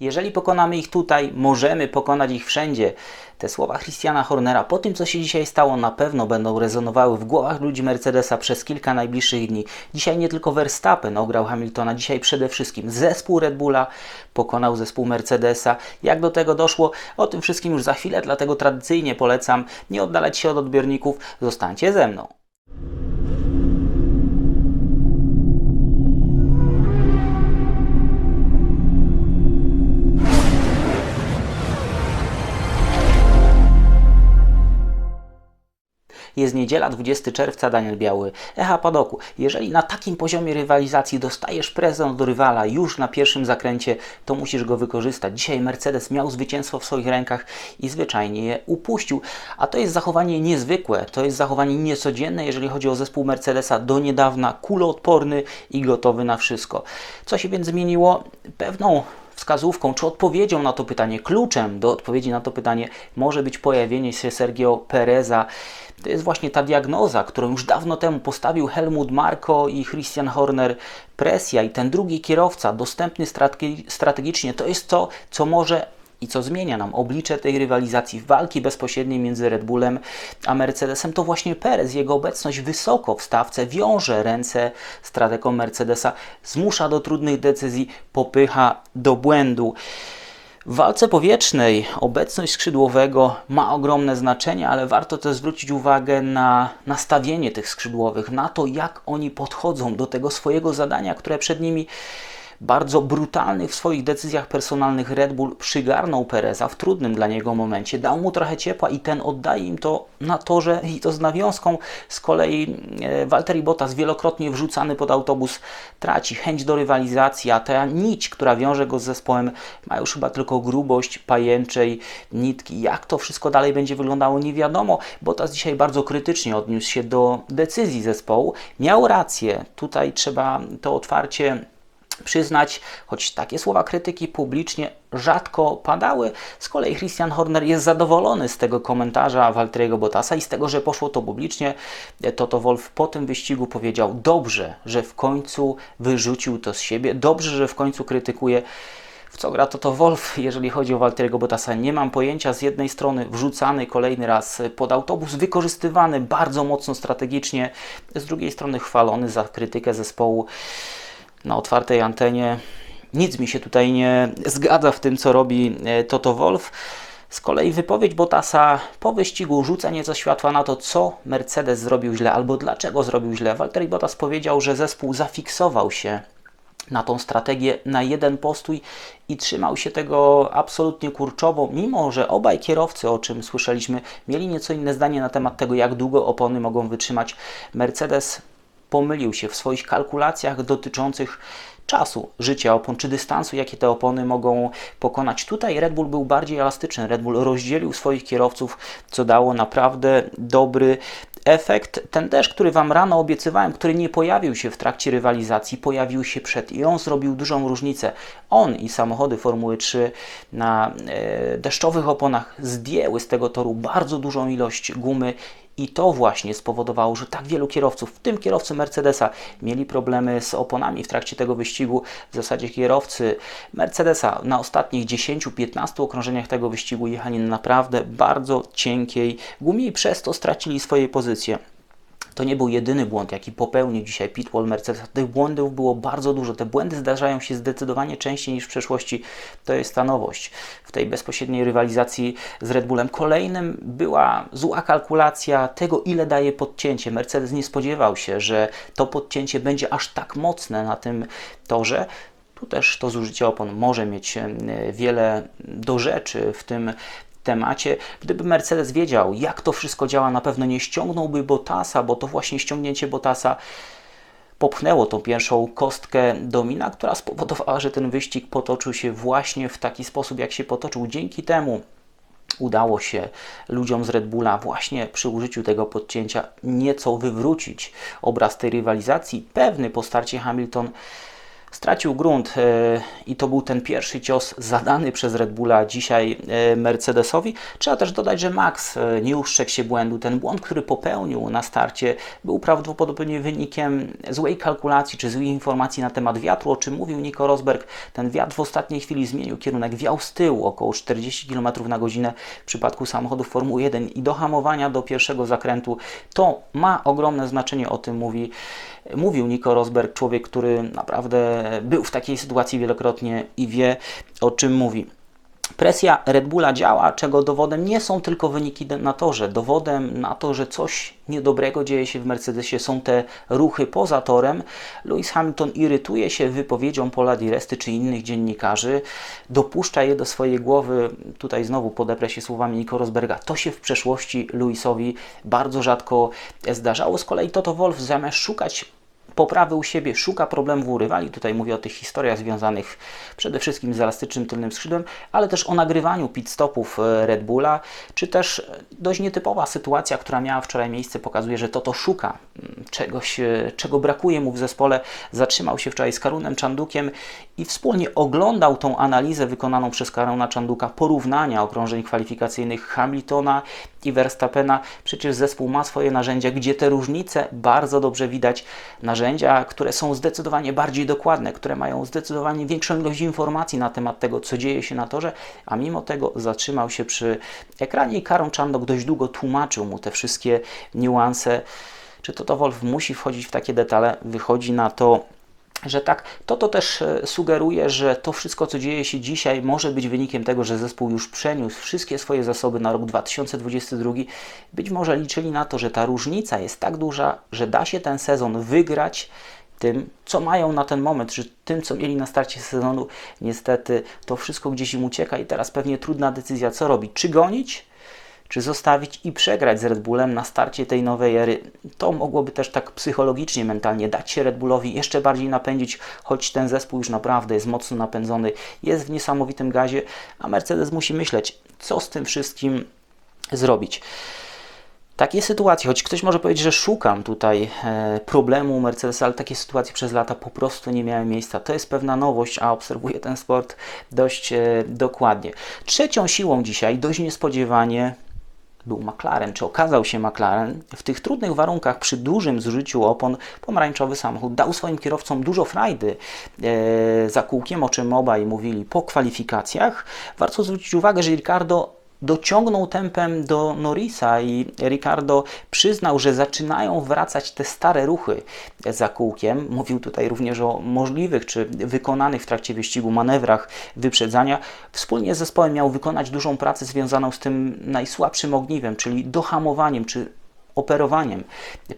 Jeżeli pokonamy ich tutaj, możemy pokonać ich wszędzie. Te słowa Christiana Hornera po tym, co się dzisiaj stało, na pewno będą rezonowały w głowach ludzi Mercedesa przez kilka najbliższych dni. Dzisiaj nie tylko Verstappen ograł Hamiltona, dzisiaj przede wszystkim zespół Red Bulla pokonał zespół Mercedesa. Jak do tego doszło? O tym wszystkim już za chwilę, dlatego tradycyjnie polecam nie oddalać się od odbiorników, zostańcie ze mną. Jest niedziela, 20 czerwca, Daniel Biały. Echa Padoku, jeżeli na takim poziomie rywalizacji dostajesz prezent do rywala już na pierwszym zakręcie, to musisz go wykorzystać. Dzisiaj Mercedes miał zwycięstwo w swoich rękach i zwyczajnie je upuścił. A to jest zachowanie niezwykłe, to jest zachowanie niecodzienne, jeżeli chodzi o zespół Mercedesa do niedawna kuloodporny i gotowy na wszystko. Co się więc zmieniło? Pewną wskazówką czy odpowiedzią na to pytanie, kluczem do odpowiedzi na to pytanie może być pojawienie się Sergio Pereza. To jest właśnie ta diagnoza, którą już dawno temu postawił Helmut Marko i Christian Horner. Presja i ten drugi kierowca, dostępny strategi strategicznie, to jest to, co może i co zmienia nam oblicze tej rywalizacji, walki bezpośredniej między Red Bullem a Mercedesem, to właśnie Perez. Jego obecność wysoko w stawce wiąże ręce strategom Mercedesa, zmusza do trudnych decyzji, popycha do błędu. W walce powietrznej obecność skrzydłowego ma ogromne znaczenie, ale warto też zwrócić uwagę na nastawienie tych skrzydłowych, na to, jak oni podchodzą do tego swojego zadania, które przed nimi bardzo brutalny w swoich decyzjach personalnych Red Bull przygarnął Pereza w trudnym dla niego momencie, dał mu trochę ciepła i ten oddaje im to na torze i to z nawiązką. Z kolei e, Valtteri Bottas wielokrotnie wrzucany pod autobus traci chęć do rywalizacji, a ta nić, która wiąże go z zespołem ma już chyba tylko grubość pajęczej nitki. Jak to wszystko dalej będzie wyglądało nie wiadomo. Bottas dzisiaj bardzo krytycznie odniósł się do decyzji zespołu. Miał rację, tutaj trzeba to otwarcie przyznać, choć takie słowa krytyki publicznie rzadko padały. Z kolei Christian Horner jest zadowolony z tego komentarza Walteriego Bottasa i z tego, że poszło to publicznie. Toto Wolf po tym wyścigu powiedział: Dobrze, że w końcu wyrzucił to z siebie, dobrze, że w końcu krytykuje. W co gra Toto Wolf, jeżeli chodzi o Walteriego Bottasa? Nie mam pojęcia. Z jednej strony wrzucany kolejny raz pod autobus, wykorzystywany bardzo mocno strategicznie, z drugiej strony chwalony za krytykę zespołu na otwartej antenie. Nic mi się tutaj nie zgadza w tym, co robi e, Toto Wolf. Z kolei wypowiedź Bottasa po wyścigu rzuca nieco światła na to, co Mercedes zrobił źle albo dlaczego zrobił źle. Valtteri Bottas powiedział, że zespół zafiksował się na tą strategię na jeden postój i trzymał się tego absolutnie kurczowo, mimo że obaj kierowcy, o czym słyszeliśmy, mieli nieco inne zdanie na temat tego, jak długo opony mogą wytrzymać. Mercedes pomylił się w swoich kalkulacjach dotyczących czasu życia opon, czy dystansu, jakie te opony mogą pokonać. Tutaj Red Bull był bardziej elastyczny. Red Bull rozdzielił swoich kierowców, co dało naprawdę dobry efekt. Ten deszcz, który Wam rano obiecywałem, który nie pojawił się w trakcie rywalizacji, pojawił się przed i on zrobił dużą różnicę. On i samochody Formuły 3 na e, deszczowych oponach zdjęły z tego toru bardzo dużą ilość gumy i to właśnie spowodowało, że tak wielu kierowców, w tym kierowcy Mercedesa, mieli problemy z oponami w trakcie tego wyścigu. W zasadzie kierowcy Mercedesa na ostatnich 10-15 okrążeniach tego wyścigu jechali na naprawdę bardzo cienkiej gumie i przez to stracili swoje pozycje. To nie był jedyny błąd, jaki popełnił dzisiaj Pitwall Mercedes. Tych błędów było bardzo dużo. Te błędy zdarzają się zdecydowanie częściej niż w przeszłości. To jest ta nowość. W tej bezpośredniej rywalizacji z Red Bullem kolejnym była zła kalkulacja tego, ile daje podcięcie. Mercedes nie spodziewał się, że to podcięcie będzie aż tak mocne na tym torze. Tu też to zużycie opon może mieć wiele do rzeczy w tym temacie. Gdyby Mercedes wiedział, jak to wszystko działa, na pewno nie ściągnąłby Bottasa, bo to właśnie ściągnięcie Bottasa popchnęło tą pierwszą kostkę domina, która spowodowała, że ten wyścig potoczył się właśnie w taki sposób, jak się potoczył. Dzięki temu udało się ludziom z Red Bulla właśnie przy użyciu tego podcięcia nieco wywrócić obraz tej rywalizacji. Pewny po starcie Hamilton stracił grunt e, i to był ten pierwszy cios zadany przez Red Bulla dzisiaj e, Mercedesowi. Trzeba też dodać, że Max e, nie ustrzegł się błędu. Ten błąd, który popełnił na starcie, był prawdopodobnie wynikiem złej kalkulacji czy złej informacji na temat wiatru, o czym mówił Nico Rosberg. Ten wiatr w ostatniej chwili zmienił kierunek, wiał z tyłu około 40 km na godzinę w przypadku samochodów Formuły 1 i do hamowania do pierwszego zakrętu. To ma ogromne znaczenie, o tym mówi mówił Nico Rosberg, człowiek, który naprawdę był w takiej sytuacji wielokrotnie i wie o czym mówi. Presja Red Bulla działa, czego dowodem nie są tylko wyniki na torze. Dowodem na to, że coś niedobrego dzieje się w Mercedesie są te ruchy poza torem. Lewis Hamilton irytuje się wypowiedzią Pola Di Resty czy innych dziennikarzy, dopuszcza je do swojej głowy. Tutaj znowu podeprę się słowami Nico Rosberga. To się w przeszłości Lewisowi bardzo rzadko zdarzało. Z kolei Toto Wolff zamiast szukać poprawy u siebie, szuka problemów u rywali. Tutaj mówię o tych historiach związanych przede wszystkim z elastycznym tylnym skrzydłem, ale też o nagrywaniu pit stopów e, Red Bulla, czy też dość nietypowa sytuacja, która miała wczoraj miejsce, pokazuje, że to szuka mm, czegoś, e, czego brakuje mu w zespole. Zatrzymał się wczoraj z Karunem Czandukiem i wspólnie oglądał tą analizę wykonaną przez Karuna Czanduka, porównania okrążeń kwalifikacyjnych Hamiltona i Verstappena. Przecież zespół ma swoje narzędzia, gdzie te różnice bardzo dobrze widać. Narzędzia, które są zdecydowanie bardziej dokładne, które mają zdecydowanie większą ilość informacji na temat tego, co dzieje się na torze, a mimo tego zatrzymał się przy ekranie i Karol Czandok dość długo tłumaczył mu te wszystkie niuanse. Czy to to Wolf musi wchodzić w takie detale? Wychodzi na to że tak, to to też e, sugeruje, że to wszystko, co dzieje się dzisiaj, może być wynikiem tego, że zespół już przeniósł wszystkie swoje zasoby na rok 2022. Być może liczyli na to, że ta różnica jest tak duża, że da się ten sezon wygrać tym, co mają na ten moment, że tym, co mieli na starcie sezonu, niestety to wszystko gdzieś im ucieka i teraz pewnie trudna decyzja, co robić. Czy gonić? Czy zostawić i przegrać z Red Bullem na starcie tej nowej ery. To mogłoby też tak psychologicznie, mentalnie dać się Red Bullowi jeszcze bardziej napędzić, choć ten zespół już naprawdę jest mocno napędzony, jest w niesamowitym gazie, a Mercedes musi myśleć, co z tym wszystkim zrobić. Takie sytuacje, choć ktoś może powiedzieć, że szukam tutaj e, problemu Mercedesa, ale takie sytuacje przez lata po prostu nie miały miejsca. To jest pewna nowość, a obserwuję ten sport dość e, dokładnie. Trzecią siłą dzisiaj, dość niespodziewanie, był McLaren, czy okazał się McLaren, w tych trudnych warunkach, przy dużym zużyciu opon, pomarańczowy samochód dał swoim kierowcom dużo frajdy e, za kółkiem, o czym obaj mówili po kwalifikacjach. Warto zwrócić uwagę, że Ricardo dociągnął tempem do Norrisa i Ricardo przyznał, że zaczynają wracać te stare ruchy za kółkiem. Mówił tutaj również o możliwych czy wykonanych w trakcie wyścigu manewrach wyprzedzania. Wspólnie z zespołem miał wykonać dużą pracę związaną z tym najsłabszym ogniwem, czyli dohamowaniem czy operowaniem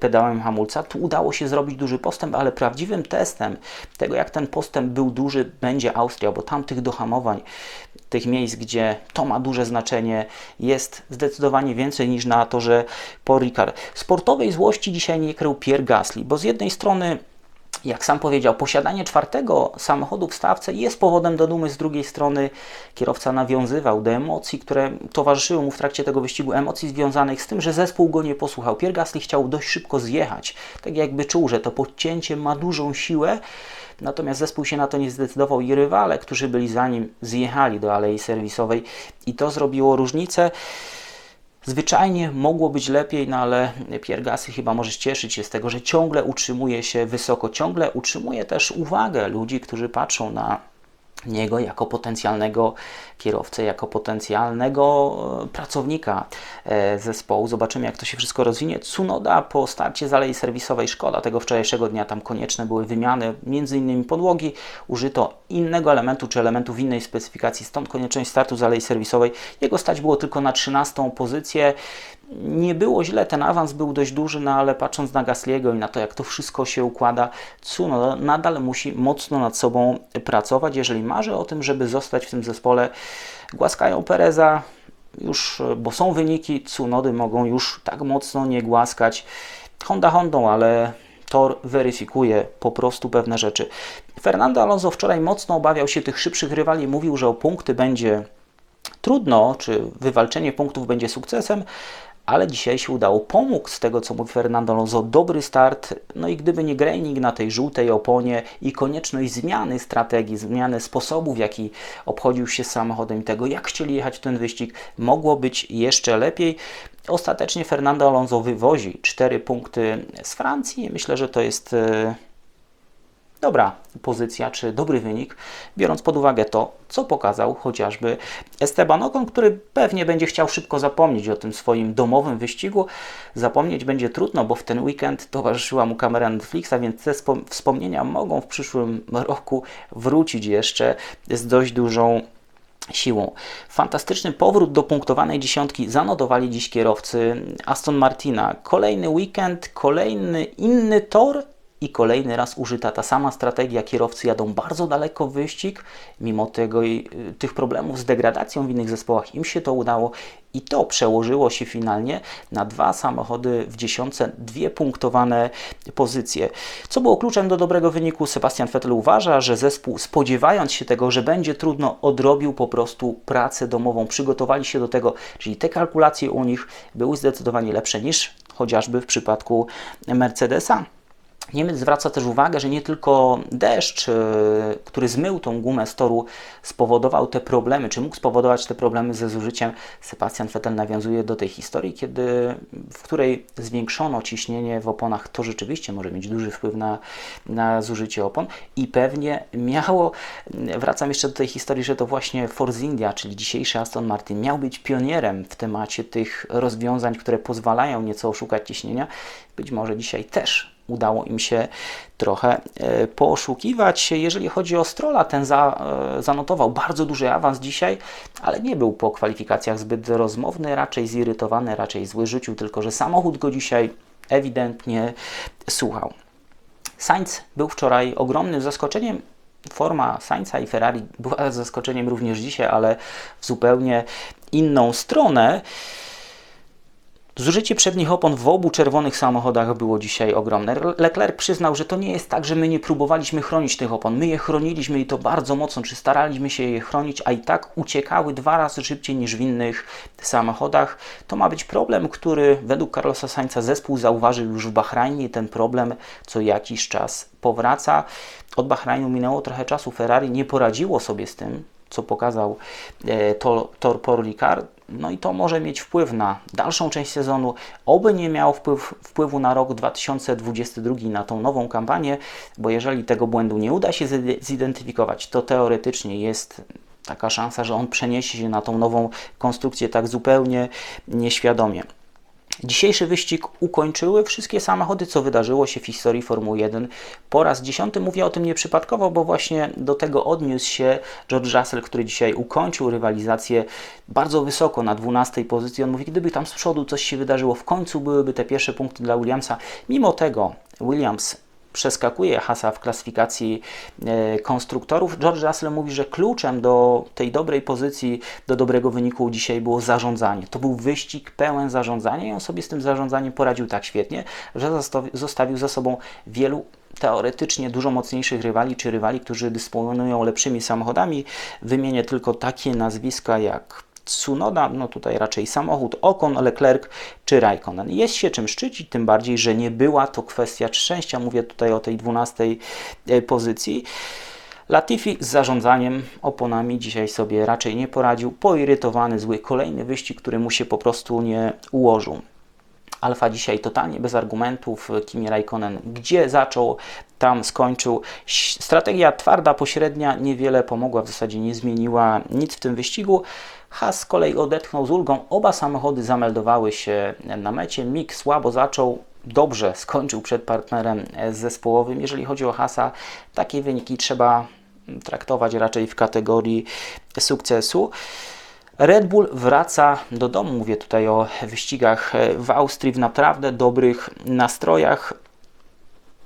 pedałem hamulca. Tu udało się zrobić duży postęp, ale prawdziwym testem tego, jak ten postęp był duży, będzie Austria, bo tam tych dohamowań, tych miejsc, gdzie to ma duże znaczenie, jest zdecydowanie więcej niż na torze Paul Ricard. Sportowej złości dzisiaj nie krył Pierre Gasly, bo z jednej strony jak sam powiedział, posiadanie czwartego samochodu w stawce jest powodem do dumy. Z drugiej strony kierowca nawiązywał do emocji, które towarzyszyły mu w trakcie tego wyścigu, emocji związanych z tym, że zespół go nie posłuchał. Pierre Gasly chciał dość szybko zjechać, tak jakby czuł, że to podcięcie ma dużą siłę, natomiast zespół się na to nie zdecydował i rywale, którzy byli za nim, zjechali do alei serwisowej i to zrobiło różnicę. Zwyczajnie mogło być lepiej, no ale Pierre Gasly chyba może cieszyć się z tego, że ciągle utrzymuje się wysoko, ciągle utrzymuje też uwagę ludzi, którzy patrzą na niego jako potencjalnego kierowcę, jako potencjalnego e, pracownika e, zespołu. Zobaczymy, jak to się wszystko rozwinie. Tsunoda po starcie z alei serwisowej, szkoda tego wczorajszego dnia, tam konieczne były wymiany, między innymi podłogi, użyto innego elementu, czy elementu w innej specyfikacji, stąd konieczność startu z alei serwisowej. Jego stać było tylko na 13 pozycję. Nie było źle, ten awans był dość duży, no ale patrząc na Gasliego i na to, jak to wszystko się układa, Tsunoda nadal musi mocno nad sobą pracować, jeżeli marzy o tym, żeby zostać w tym zespole. Głaskają Pereza, już, bo są wyniki, Tsunody mogą już tak mocno nie głaskać. Honda Hondą, ale Tor weryfikuje po prostu pewne rzeczy. Fernando Alonso wczoraj mocno obawiał się tych szybszych rywali, mówił, że o punkty będzie trudno, czy wywalczenie punktów będzie sukcesem, ale dzisiaj się udało. Pomógł z tego, co mówi Fernando Alonso, dobry start. No i gdyby nie Greining na tej żółtej oponie i konieczność zmiany strategii, zmiany sposobu, w jaki obchodził się samochodem i tego, jak chcieli jechać ten wyścig, mogło być jeszcze lepiej. Ostatecznie Fernando Alonso wywozi 4 punkty z Francji. Myślę, że to jest e, dobra pozycja czy dobry wynik, biorąc pod uwagę to, co pokazał chociażby Esteban Ocon, który pewnie będzie chciał szybko zapomnieć o tym swoim domowym wyścigu. Zapomnieć będzie trudno, bo w ten weekend towarzyszyła mu kamera Netflixa, więc te wspomnienia mogą w przyszłym roku wrócić jeszcze z dość dużą siłą. Fantastyczny powrót do punktowanej dziesiątki zanotowali dziś kierowcy Aston Martina. Kolejny weekend, kolejny inny tor i kolejny raz użyta ta sama strategia. Kierowcy jadą bardzo daleko w wyścig, mimo tego y, tych problemów z degradacją w innych zespołach im się to udało i to przełożyło się finalnie na dwa samochody w dziesiątce, dwie punktowane pozycje. Co było kluczem do dobrego wyniku? Sebastian Vettel uważa, że zespół spodziewając się tego, że będzie trudno, odrobił po prostu pracę domową, przygotowali się do tego, czyli te kalkulacje u nich były zdecydowanie lepsze niż chociażby w przypadku Mercedesa. Niemiec zwraca też uwagę, że nie tylko deszcz, e, który zmył tą gumę z toru, spowodował te problemy, czy mógł spowodować te problemy ze zużyciem. Sebastian Vettel nawiązuje do tej historii, kiedy, w której zwiększono ciśnienie w oponach. To rzeczywiście może mieć duży wpływ na, na zużycie opon i pewnie miało, wracam jeszcze do tej historii, że to właśnie Force India, czyli dzisiejszy Aston Martin, miał być pionierem w temacie tych rozwiązań, które pozwalają nieco oszukać ciśnienia. Być może dzisiaj też udało im się trochę e, poszukiwać. Jeżeli chodzi o Strola, ten za, e, zanotował bardzo duży awans dzisiaj, ale nie był po kwalifikacjach zbyt rozmowny, raczej zirytowany, raczej zły rzucił, tylko że samochód go dzisiaj ewidentnie słuchał. Sainz był wczoraj ogromnym zaskoczeniem. Forma Sainza i Ferrari była zaskoczeniem również dzisiaj, ale w zupełnie inną stronę. Zużycie przednich opon w obu czerwonych samochodach było dzisiaj ogromne. Leclerc przyznał, że to nie jest tak, że my nie próbowaliśmy chronić tych opon. My je chroniliśmy i to bardzo mocno, czy staraliśmy się je chronić, a i tak uciekały dwa razy szybciej niż w innych samochodach. To ma być problem, który według Carlosa Sainza zespół zauważył już w Bahrajnie i ten problem co jakiś czas powraca. Od Bahrajnu minęło trochę czasu. Ferrari nie poradziło sobie z tym, co pokazał e, Tor Paul Ricard no i to może mieć wpływ na dalszą część sezonu. Oby nie miał wpływ, wpływu na rok 2022, na tą nową kampanię, bo jeżeli tego błędu nie uda się zidentyfikować, to teoretycznie jest taka szansa, że on przeniesie się na tą nową konstrukcję tak zupełnie nieświadomie. Dzisiejszy wyścig ukończyły wszystkie samochody, co wydarzyło się w historii Formuły 1. Po raz dziesiąty mówię o tym nieprzypadkowo, bo właśnie do tego odniósł się George Russell, który dzisiaj ukończył rywalizację bardzo wysoko na 12 pozycji. On mówi, gdyby tam z przodu coś się wydarzyło, w końcu byłyby te pierwsze punkty dla Williamsa. Mimo tego Williams przeskakuje Hasa w klasyfikacji e, konstruktorów. George Russell mówi, że kluczem do tej dobrej pozycji, do dobrego wyniku dzisiaj było zarządzanie. To był wyścig pełen zarządzania i on sobie z tym zarządzaniem poradził tak świetnie, że zostawił za sobą wielu teoretycznie dużo mocniejszych rywali, czy rywali, którzy dysponują lepszymi samochodami. Wymienię tylko takie nazwiska jak Tsunoda, no tutaj raczej samochód, Ocon, Leclerc czy Raikkonen. Jest się czym szczycić, tym bardziej, że nie była to kwestia szczęścia, mówię tutaj o tej 12 e, pozycji. Latifi z zarządzaniem oponami dzisiaj sobie raczej nie poradził. Poirytowany, zły kolejny wyścig, który mu się po prostu nie ułożył. Alfa dzisiaj totalnie bez argumentów. Kimi Raikkonen gdzie zaczął, tam skończył. Strategia twarda, pośrednia niewiele pomogła, w zasadzie nie zmieniła nic w tym wyścigu. Haas z kolei odetchnął z ulgą. Oba samochody zameldowały się na mecie. Mick słabo zaczął, dobrze skończył przed partnerem zespołowym. Jeżeli chodzi o Hasa, takie wyniki trzeba traktować raczej w kategorii sukcesu. Red Bull wraca do domu. Mówię tutaj o wyścigach w Austrii w naprawdę dobrych nastrojach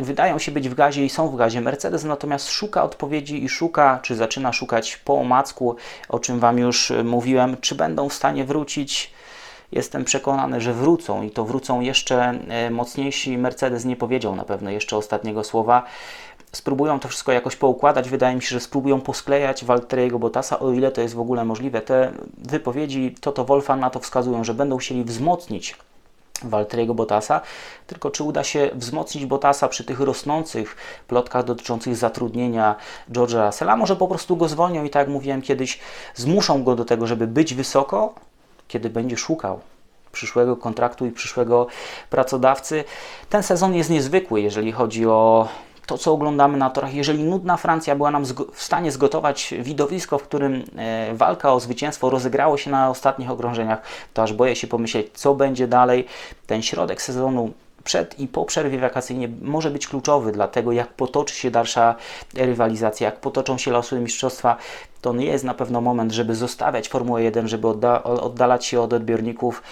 wydają się być w gazie i są w gazie. Mercedes natomiast szuka odpowiedzi i szuka, czy zaczyna szukać po omacku, o czym Wam już mówiłem, czy będą w stanie wrócić. Jestem przekonany, że wrócą i to wrócą jeszcze e, mocniejsi. Mercedes nie powiedział na pewno jeszcze ostatniego słowa. spróbują to wszystko jakoś poukładać. Wydaje mi się, że spróbują posklejać Walteriego Bottasa, o ile to jest w ogóle możliwe. Te wypowiedzi Toto Wolfa na to wskazują, że będą chcieli wzmocnić Walteriego Bottasa, tylko czy uda się wzmocnić Bottasa przy tych rosnących plotkach dotyczących zatrudnienia George'a Russella? Może po prostu go zwolnią i tak jak mówiłem kiedyś, zmuszą go do tego, żeby być wysoko, kiedy będzie szukał przyszłego kontraktu i przyszłego pracodawcy. Ten sezon jest niezwykły, jeżeli chodzi o to, co oglądamy na torach. Jeżeli nudna Francja była nam w stanie zgotować widowisko, w którym e, walka o zwycięstwo rozegrało się na ostatnich okrążeniach, to aż boję się pomyśleć, co będzie dalej. Ten środek sezonu przed i po przerwie wakacyjnej może być kluczowy dla tego, jak potoczy się dalsza rywalizacja, jak potoczą się losy mistrzostwa. To nie jest na pewno moment, żeby zostawiać Formułę 1, żeby odda- oddalać się od odbiorników.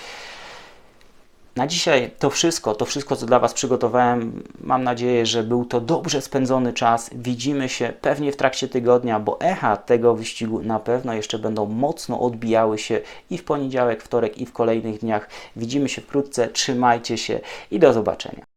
Na dzisiaj to wszystko, to wszystko, co dla Was przygotowałem. Mam nadzieję, że był to dobrze spędzony czas. Widzimy się pewnie w trakcie tygodnia, bo echa tego wyścigu na pewno jeszcze będą mocno odbijały się i w poniedziałek, wtorek, i w kolejnych dniach. Widzimy się wkrótce. Trzymajcie się i do zobaczenia.